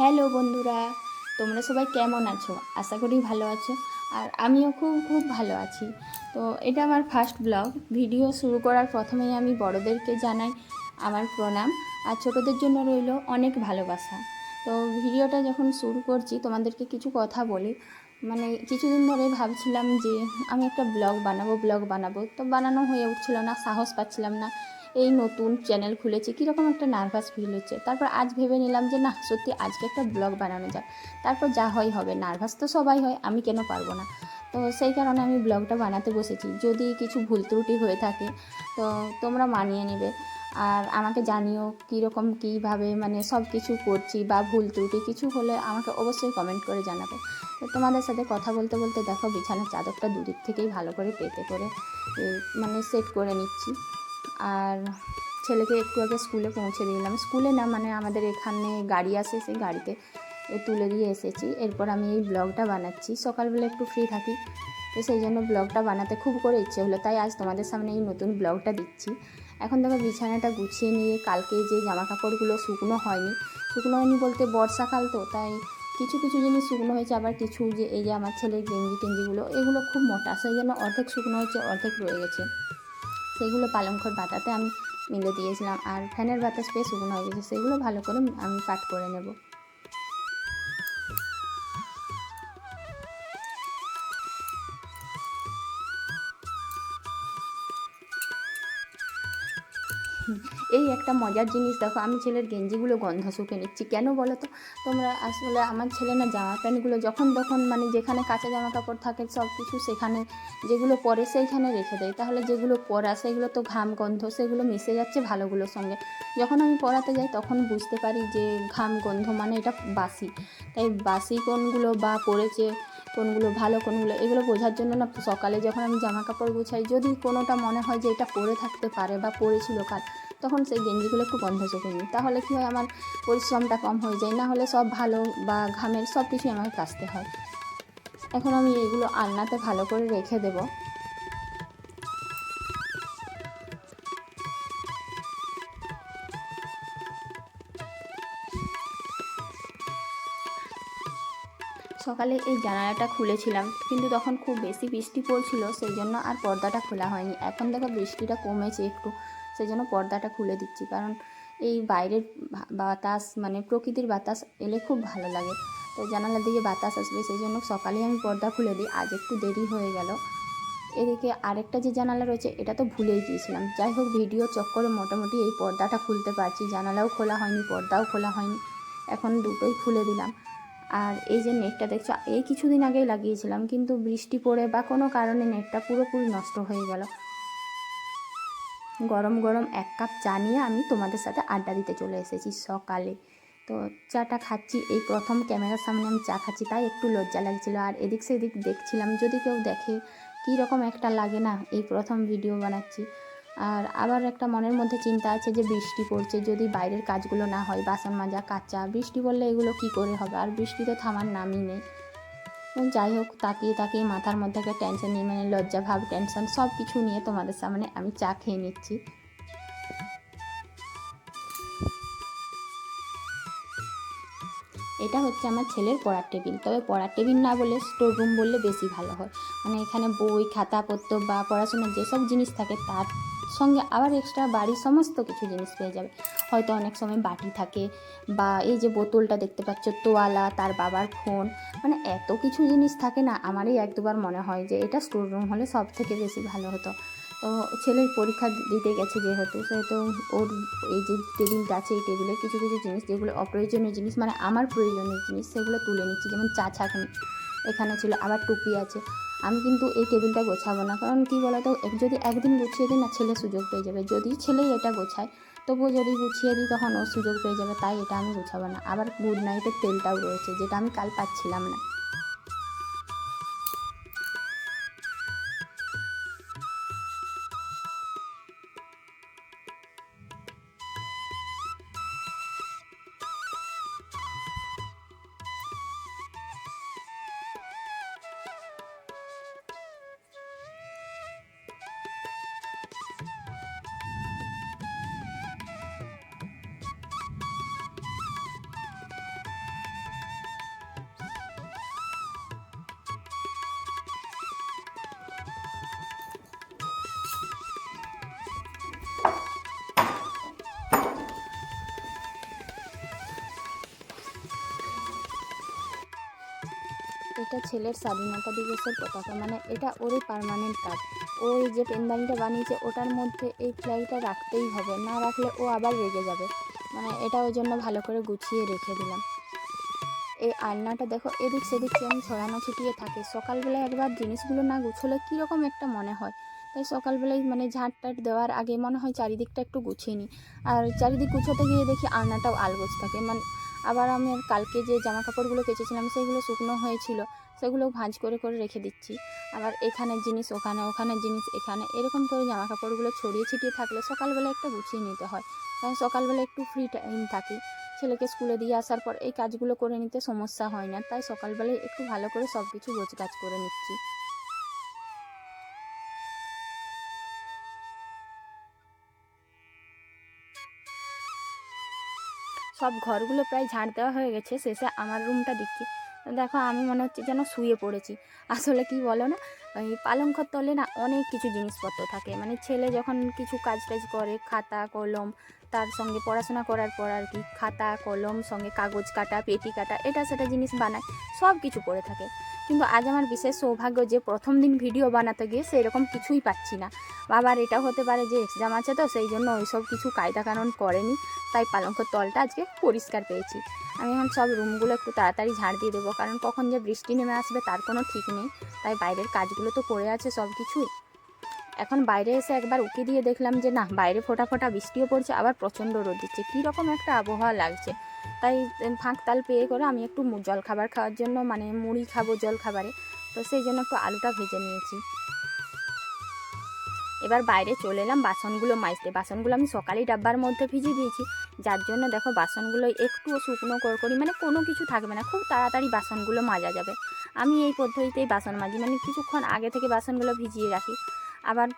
Hello বন্ধুরা, তোমরা সবাই কেমন আছো? আশা করি ভালো আছো। আর আমিও খুব খুব ভালো আছি। তো এটা আমার ফার্স্ট ব্লগ ভিডিও শুরু করার প্রথমেই আমি বড়দেরকে জানাই আমার প্রণাম। আর ছোটদের জন্য রইল অনেক ভালোবাসা। তো ভিডিওটা যখন শুরু করছি, তোমাদেরকে কিছু কথা বলি। মানে কিছুদিন ধরে ভাবছিলাম যে, আমি একটা ব্লগ বানাবো ব্লগ বানাবো। তো বানানো হয়ে উঠছিল না, সাহস পাচ্ছিলাম না। এই নতুন চ্যানেল খুলেছি, কীরকম একটা নার্ভাস ফিল হচ্ছে। তারপর আজ ভেবে নিলাম যে, না, সত্যি আজকে একটা ব্লগ বানানো যাক। তারপর যা হয় হবে নার্ভাস তো সবাই হয়, আমি কেন পারব না? তো সেই কারণে আমি ব্লগটা বানাতে বসেছি। যদি কিছু ভুল ত্রুটি হয়ে থাকে, তো তোমরা মানিয়ে নেবে। আর আমাকে জানিও কীরকম, কীভাবে মানে সব কিছু করছি বা ভুল ত্রুটি কিছু হলে আমাকে অবশ্যই কমেন্ট করে জানাবে। তো তোমাদের সাথে কথা বলতে বলতে দেখো, বিছানার চাদরটা দুদিক থেকেই ভালো করে পেতে করে মানে সেট করে নিচ্ছি। আর ছেলেকে একটু আগে স্কুলে পৌঁছে দিলাম স্কুলে না মানে আমাদের এখানে গাড়ি আসে সেই গাড়িতে তুলে দিয়ে এসেছি। এরপর আমি এই ব্লগটা বানাচ্ছি। সকালবেলা একটু ফ্রি থাকি, তো সেই জন্য ব্লগটা বানাতে খুব করে ইচ্ছে হলো। তাই আজ তোমাদের সামনে এই নতুন ব্লগটা দিচ্ছি। এখন দেখো বিছানাটা গুছিয়ে নিয়ে কালকে যে জামা কাপড়গুলো শুকনো হয়নি শুকনো হয়নি বলতে বর্ষাকাল তো, তাই কিছু কিছু জিনিস শুকনো হয়েছে, আবার কিছু যে এই যে আমার ছেলের গেঞ্জি টেঞ্জিগুলো, এগুলো খুব মোটা, সেই জন্য অর্ধেক শুকনো হয়েছে, অর্ধেক রয়ে গেছে। সেগুলো পালংখর বাতাতে আমি মিলে দিয়েছিলাম। আর ফ্যানের বাতাস পেয়ে শুকনো হয়ে গেছে, সেগুলো ভালো করে আমি পাট করে নেব। এই একটা মজার জিনিস দেখো, আমি ছেলের গেঞ্জিগুলো গন্ধ শুকে নিচ্ছি। কেন বলো তো? তোমরা আসলে আমার ছেলে না জামা প্যান্টগুলো যখন তখন মানে যেখানে কাঁচা জামা কাপড় থাকে সব কিছু সেখানে যেগুলো পরে সেইখানে রেখে দেয়। তাহলে যেগুলো পরা সেগুলো তো ঘাম গন্ধ, সেগুলো মিশে যাচ্ছে ভালোগুলোর সঙ্গে। যখন আমি পড়াতে যাই তখন বুঝতে পারি যে ঘাম গন্ধ মানে এটা বাসি। তাই বাসি কোনগুলো বা পড়েছে কোনগুলো ভালো, কোনগুলো, এগুলো বোঝার জন্য না সকালে যখন আমি জামা কাপড় গুছাই, যদি কোনোটা মনে হয় যে এটা পরে থাকতে পারে বা পরেছিল কাল, তখন সেই গেঞ্জিগুলো একটু বন্ধ চোখে নিই। তাহলে কী হয়, আমার পরিশ্রমটা কম হয়ে যায়। না হলে সব ভালো বা ঘামের সব কিছুই আমাকে কাচতে হয়। এখন আমি এগুলো আলনাতে ভালো করে রেখে দেবো। সকালে এই জানালাটা খুলেছিলাম, কিন্তু তখন খুব বেশি বৃষ্টি পড়ছিল, সেই জন্য আর পর্দাটা খোলা হয়নি। এখন দেখো বৃষ্টিটা কমেছে একটু, সেই জন্য পর্দাটা খুলে দিচ্ছি, কারণ এই বাইরের বাতাস মানে প্রকৃতির বাতাস এলে খুব ভালো লাগে। তো জানালার দিকে বাতাস আসবে, সেই জন্য সকালেই আমি পর্দা খুলে দিই, আজ একটু দেরি হয়ে গেল। এদিকে আরেকটা যে জানালা রয়েছে, এটা তো ভুলেই গিয়েছিলাম। যাই হোক, ভিডিও চক্করে মোটামুটি এই পর্দাটা খুলতে পারছি, জানালাও খোলা হয়নি, পর্দাও খোলা হয়নি, এখন দুটোই খুলে দিলাম। আর এই যে নেটটা দেখছ, এই কিছুদিন আগেই লাগিয়েছিলাম, কিন্তু বৃষ্টি পড়ে বা কোনো কারণে নেটটা পুরোপুরি নষ্ট হয়ে গেল। গরম গরম এক কাপ চা নিয়ে আমি তোমাদের সাথে আড্ডা দিতে চলে এসেছি সকালে। তো চাটা খাচ্ছি, এই প্রথম ক্যামেরার সামনে আমি চা খাচ্ছি, তাই একটু লজ্জা লাগছিল। আর এদিক সেদিক দেখছিলাম, যদি কেউ দেখে কী রকম একটা লাগে না, এই প্রথম ভিডিও বানাচ্ছি। আর আবার একটা মনের মধ্যে চিন্তা আছে যে বৃষ্টি পড়ছে, যদি বাইরের কাজগুলো না হয়, বাসন মাজা, কাঁচা, বৃষ্টি পড়লে এগুলো কি করে হবে? আর বৃষ্টি তো থামার নামই নেই। যাই হোক, তাকিয়ে তাকিয়ে মাথার মধ্যে একটা টেনশন নিয়ে মানে লজ্জা ভাব টেনশন সব কিছু নিয়ে তোমাদের সামনে আমি চা খেয়ে নিচ্ছি। এটা হচ্ছে আমার ছেলের পড়ার টেবিল। তবে পড়ার টেবিল না বলে স্টোর রুম বললে বেশি ভালো হয়। মানে এখানে বই, খাতাপত্র বা পড়াশোনার যেসব জিনিস থাকে, তার সঙ্গে আবার এক্সট্রা বাড়ির সমস্ত কিছু জিনিস পেয়ে যাবে। হয়তো অনেক সময় বাটি থাকে বা এই যে বোতলটা দেখতে পাচ্ছ, তোয়ালা, তার বাবার ফোন মানে এত কিছু জিনিস থাকে না। আমারই এক দুবার মনে হয় যে এটা স্টোর রুম হলে সব থেকে বেশি ভালো হতো। তো ছেলের পরীক্ষা দিতে গেছে যেহেতু, সেহেতু ওর এই যে টেবিলটা আছে, এই টেবিলে কিছু কিছু জিনিস যেগুলো অপ্রয়োজনীয় জিনিস মানে আমার প্রয়োজনীয় জিনিস, সেগুলো তুলে নিচ্ছি। যেমন চা ছাঁকনি এখানে ছিল, আবার টুপি আছে। আমি কিন্তু এই টেবিলটা গোছাবো না। কারণ কী বলতো যদি একদিন গুছিয়ে দিই না, ছেলে সুযোগ পেয়ে যাবে। যদি ছেলেই এটা গোছায়, তবুও যদি গুছিয়ে দিই, তখন ও সুযোগ পেয়ে যাবে। তাই এটা আমি গোছাবো না। আবার গুড নাইটের তেলটাও রয়েছে, যেটা আমি কাল পাচ্ছিলাম না। এটা ছেলের স্বাধীনতা দিবসের পতাকা মানে এটা ওরই পার্মানেন্ট কাজ ওই যে পেনদানিটা বানিয়েছে, ওটার মধ্যে এই ফ্ল্যাগটা রাখতেই হবে, না রাখলে ও আবার রেগে যাবে। মানে এটা ওই জন্য ভালো করে গুছিয়ে রেখে দিলাম। এই আলনাটা দেখো, এদিক সেদিক কেমন ছড়ানো ছিটিয়ে থাকে। সকালবেলা একবার জিনিসগুলো না গুছোলে কীরকম একটা মনে হয়। তাই সকালবেলায় মানে ঝাঁট টাট দেওয়ার আগে মনে হয় চারিদিকটা একটু গুছিয়ে নিই। আর চারিদিক গুছোতে গিয়ে দেখি আলনাটাও আলগোছ থাকে। মানে আবার আমি কালকে যে জামা কাপড়গুলো কেচেছিলাম সেগুলো শুকনো হয়েছিল। সেগুলো ভাঁজ করে করে রেখে দিচ্ছি। আবার এখানের জিনিস ওখানে ওখানের জিনিস এখানে, এরকম করে জামা কাপড়গুলো ছড়িয়ে ছিটিয়ে থাকলে সকালবেলা একটা গুছিয়ে নিতে হয়। কারণ সকালবেলা একটু ফ্রি টাইম থাকে। ছেলেকে স্কুলে দিয়ে আসার পর এই কাজগুলো করে নিতে সমস্যা হয় না। তাই সকালবেলায় একটু ভালো করে সব কিছু গোছ কাজ করে নিচ্ছি। সব ঘরগুলো প্রায় ঝাড় দেওয়া হয়ে গেছে। শেষে আমার রুমটা দিচ্ছি দেখো আমি মনে হচ্ছে যেন শুয়ে পড়েছি। আসলে কি বলো না? ওই পালঙ্কর তলে না অনেক কিছু জিনিসপত্র থাকে। মানে ছেলে যখন কিছু কাজ টাজ করে, খাতা, কলম তার সঙ্গে পড়াশোনা করার পর আর কি খাতা, কলম, সঙ্গে কাগজ কাটা পেটি কাটা, এটা সেটা জিনিস বানায়, সব কিছু পড়ে থাকে। কিন্তু আজ আমার বিশেষ সৌভাগ্য যে প্রথম দিন ভিডিও বানাতে গিয়ে সেরকম কিছুই পাচ্ছি না। আবার এটা হতে পারে যে এক্সাম আছে তো, সেই জন্য ওইসব কিছু কায়দা কানুন করেনি, তাই পালঙ্কর তলটা আজকে পরিষ্কার পেয়েছি। আমি এখন সব রুমগুলো একটু তাড়াতাড়ি ঝাড় দিয়ে দেবো, কারণ কখন যে বৃষ্টি নেমে আসবে তার কোনো ঠিক নেই। তাই বাইরের কাজগুলো তো পড়ে আছে সব কিছুই। এখন বাইরে এসে একবার উকি দিয়ে দেখলাম যে না বাইরে ফোটা ফোটা বৃষ্টিও পড়ছে, আবার প্রচণ্ড রোদ দিচ্ছে। কীরকম একটা আবহাওয়া লাগছে? তাই ফাঁক তাল পেয়ে করে আমি একটু জল খাবার খাওয়ার জন্য মানে মুড়ি খাব জল খাবারে তো সেই জন্য একটু আলুটা ভেজে নিয়েছি। এবার বাইরে চলে এলাম বাসনগুলো মাজতে। বাসনগুলো আমি সকালেই ডাব্বার মধ্যে ভিজিয়ে দিয়েছি। যার জন্য দেখো বাসনগুলো একটুও শুকনো করে করি মানে কোনো কিছু থাকবে না। খুব তাড়াতাড়ি বাসনগুলো মাজা যাবে। আমি এই পদ্ধতিতেই বাসন মাজি মানে কিছুক্ষণ আগে থেকে বাসনগুলো ভিজিয়ে রাখি। আবার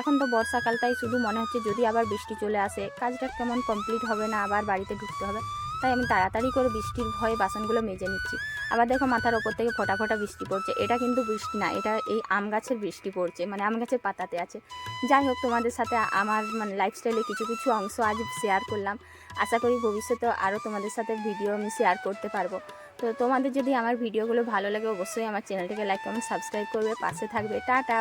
এখন তো বর্ষাকাল তাই শুধু মনে হচ্ছে যদি আবার বৃষ্টি চলে আসে, কাজটা কেমন কমপ্লিট হবে না, আবার বাড়িতে ঢুকতে হবে। তাই আমি তাড়াতাড়ি করে বৃষ্টির ভয়ে বাসনগুলো মেজে নিচ্ছি। আবার দেখো মাথার ওপর থেকে ফোটা ফোটা বৃষ্টি পড়ছে। এটা কিন্তু বৃষ্টি না, এটা এই আম গাছের বৃষ্টি পড়ছে মানে আম গাছের পাতাতে আছে। যাই হোক, তোমাদের সাথে আমার মানে লাইফস্টাইলে কিছু কিছু অংশ আজ শেয়ার করলাম। আশা করি ভবিষ্যতে আরও তোমাদের সাথে ভিডিও আমি শেয়ার করতে পারব। তো তোমাদের যদি আমার ভিডিওগুলো ভালো লাগে, অবশ্যই আমার চ্যানেলটিকে লাইক কমেন্ট সাবস্ক্রাইব করবে। পাশে থাকবে। টাটা!